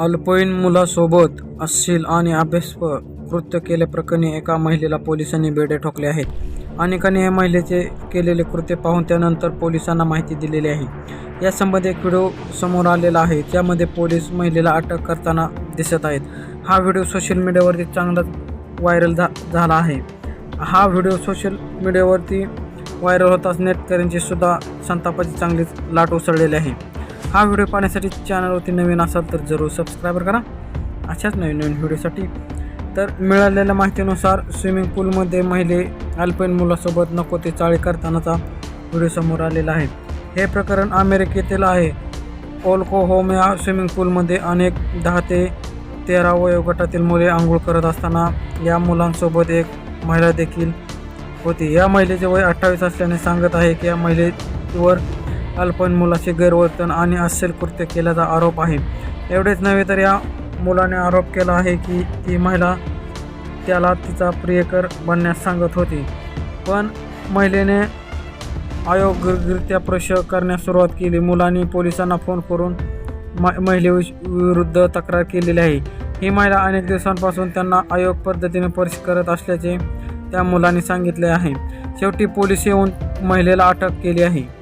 अल्पवयीन मुलासोबत अश्लील आणि अभ्यासप कृत्य केल्याप्रकरणी एका महिलेला पोलिसांनी बेडे ठोकले आहेत. अनेकांनी या महिलेचे केलेले कृत्य पाहून त्यानंतर पोलिसांना माहिती दिलेली आहे. यासंबंधी एक व्हिडिओ समोर आलेला आहे. त्यामध्ये पोलीस महिलेला अटक करताना दिसत आहेत. हा व्हिडिओ सोशल मीडियावरती चांगलाच व्हायरल झा झाला आहे. हा व्हिडिओ सोशल मीडियावरती व्हायरल होताच नेटकऱ्यांची सुद्धा संतापाची चांगलीच लाट उसळलेली आहे. हा व्हिडिओ पाहण्यासाठी चॅनलवरती नवीन असाल तर जरूर सबस्क्राईब करा. अशाच नवीन नवीन व्हिडिओसाठी. तर मिळालेल्या माहितीनुसार स्विमिंग पूलमध्ये महिले अल्पेन मुलासोबत नको ते चाळी करतानाचा व्हिडिओ समोर आलेला आहे. हे प्रकरण अमेरिकेतील आहे. ओल्कोहोम या स्विमिंग पूलमध्ये अनेक दहा ते तेरा वयोगटातील मुले आंघोळ करत असताना या मुलांसोबत एक महिला देखील होती. या महिलेचे वय अठ्ठावीस असल्याने सांगत आहे की या महिलेवर अल्पवयीन मुलाचे गैरवर्तन आणि अस्सल कृत्य केल्याचा आरोप आहे. एवढेच नव्हे तर या मुलाने आरोप केला आहे की ती महिला त्याला तिचा प्रियकर बनण्यास सांगत होती. पण महिलेने अयोग्यरित्या प्रवेश करण्यास सुरुवात केली. मुलांनी पोलिसांना फोन करून म महिलेविरुद्ध तक्रार केलेली आहे. ही महिला अनेक दिवसांपासून त्यांना आयोग पद्धतीने परिश करत असल्याचे त्या मुलांनी सांगितले आहे. शेवटी पोलीस येऊन महिलेला अटक केली आहे.